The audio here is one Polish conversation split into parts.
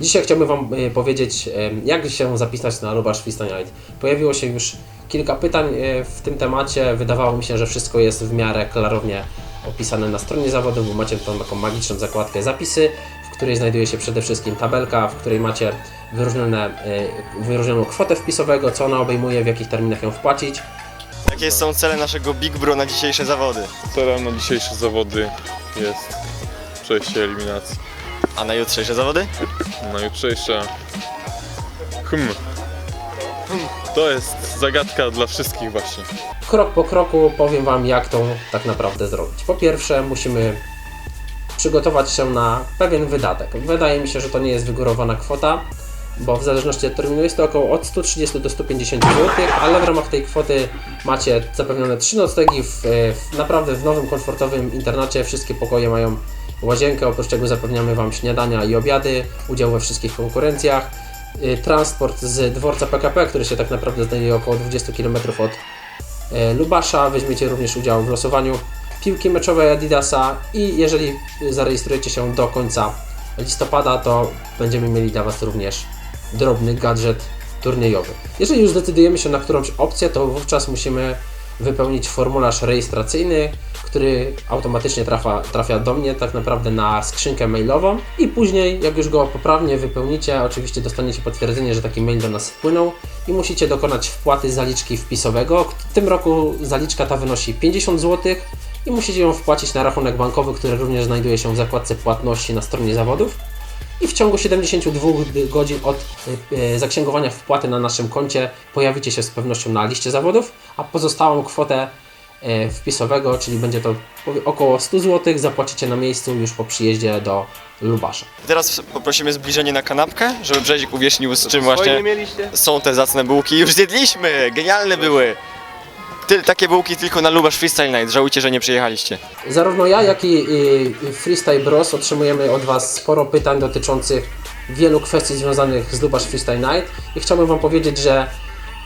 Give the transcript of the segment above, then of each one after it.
Dzisiaj chciałbym Wam e, powiedzieć, e, jak się zapisać na Lubasz Freestyle. Pojawiło się już kilka pytań e, w tym temacie. Wydawało mi się, że wszystko jest w miarę klarownie opisane na stronie zawodu, bo macie tam taką magiczną zakładkę zapisy, w której znajduje się przede wszystkim tabelka, w której macie wyróżnione, wyróżnioną kwotę wpisowego, co ona obejmuje, w jakich terminach ją wpłacić. Jakie są cele naszego Big Bro na dzisiejsze zawody? Celem na dzisiejsze zawody jest przejście eliminacji. A na jutrzejsze zawody? Na jutrzejsze... Hmm. To jest zagadka dla wszystkich właśnie. Krok po kroku powiem Wam, jak to tak naprawdę zrobić. Po pierwsze, musimy przygotować się na pewien wydatek. Wydaje mi się, że to nie jest wygórowana kwota, bo w zależności od terminu jest to około od 130 do 150 zł, ale w ramach tej kwoty macie zapewnione 3 noclegi w, w naprawdę w nowym, komfortowym internacie. Wszystkie pokoje mają łazienkę, oprócz czego zapewniamy Wam śniadania i obiady, udział we wszystkich konkurencjach, y, transport z dworca PKP, który się tak naprawdę znajduje około 20 km od e, Lubasza. Weźmiecie również udział w losowaniu piłki meczowej Adidasa i jeżeli zarejestrujecie się do końca listopada, to będziemy mieli dla Was również drobny gadżet turniejowy. Jeżeli już zdecydujemy się na którąś opcję, to wówczas musimy wypełnić formularz rejestracyjny, który automatycznie trafia, trafia do mnie tak naprawdę na skrzynkę mailową i później jak już go poprawnie wypełnicie, oczywiście dostaniecie potwierdzenie, że taki mail do nas wpłynął i musicie dokonać wpłaty zaliczki wpisowego. W tym roku zaliczka ta wynosi 50 zł i musicie ją wpłacić na rachunek bankowy, który również znajduje się w zakładce płatności na stronie zawodów i w ciągu 72 godzin od y, y, zaksięgowania wpłaty na naszym koncie pojawicie się z pewnością na liście zawodów, a pozostałą kwotę y, wpisowego, czyli będzie to około 100 zł, zapłacicie na miejscu już po przyjeździe do Lubasza. Teraz poprosimy zbliżenie na kanapkę, żeby Brzezik uwiecznił z czym właśnie są te zacne bułki. Już zjedliśmy! Genialne były! Ty, takie bułki tylko na Lubasz Freestyle Night. Żałujcie, że nie przyjechaliście. Zarówno ja, jak i y, Freestyle Bros otrzymujemy od Was sporo pytań dotyczących wielu kwestii związanych z Lubasz Freestyle Night i chciałbym Wam powiedzieć, że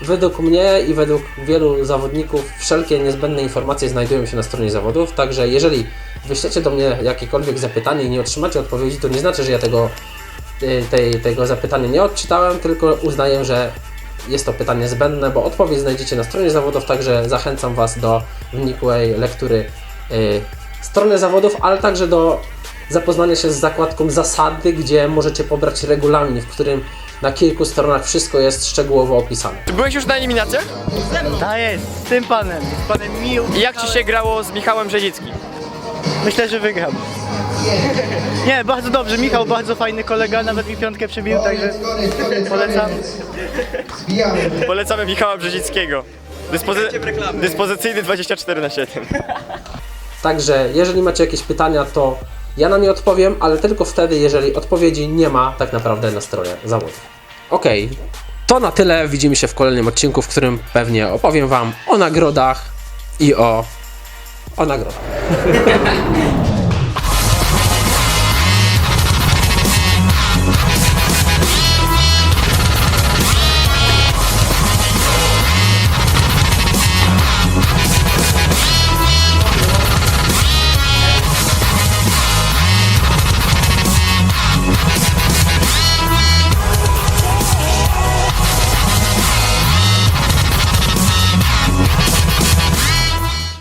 według mnie i według wielu zawodników wszelkie niezbędne informacje znajdują się na stronie zawodów, także jeżeli wyślecie do mnie jakiekolwiek zapytanie i nie otrzymacie odpowiedzi, to nie znaczy, że ja tego, y, tej, tego zapytania nie odczytałem, tylko uznaję, że jest to pytanie zbędne, bo odpowiedź znajdziecie na stronie zawodów, także zachęcam Was do wnikłej lektury y, strony zawodów, ale także do zapoznania się z zakładką zasady, gdzie możecie pobrać regulamin, w którym na kilku stronach wszystko jest szczegółowo opisane. Czy byłeś już na eliminacjach? Ta jest, z tym panem, z panem Mił. I jak Ci się grało z Michałem Brzezickim? Myślę, że wygram. Nie, bardzo dobrze, Michał bardzo fajny kolega, nawet mi piątkę przybił, także polecam. Polecamy Michała Brzezickiego. Dyspozy- dyspozycyjny 24 na 7. Także jeżeli macie jakieś pytania, to ja na nie odpowiem, ale tylko wtedy, jeżeli odpowiedzi nie ma tak naprawdę na stronie zawodów. Okej, to na tyle. Widzimy się w kolejnym odcinku, w którym pewnie opowiem Wam o nagrodach i o, o nagrodach.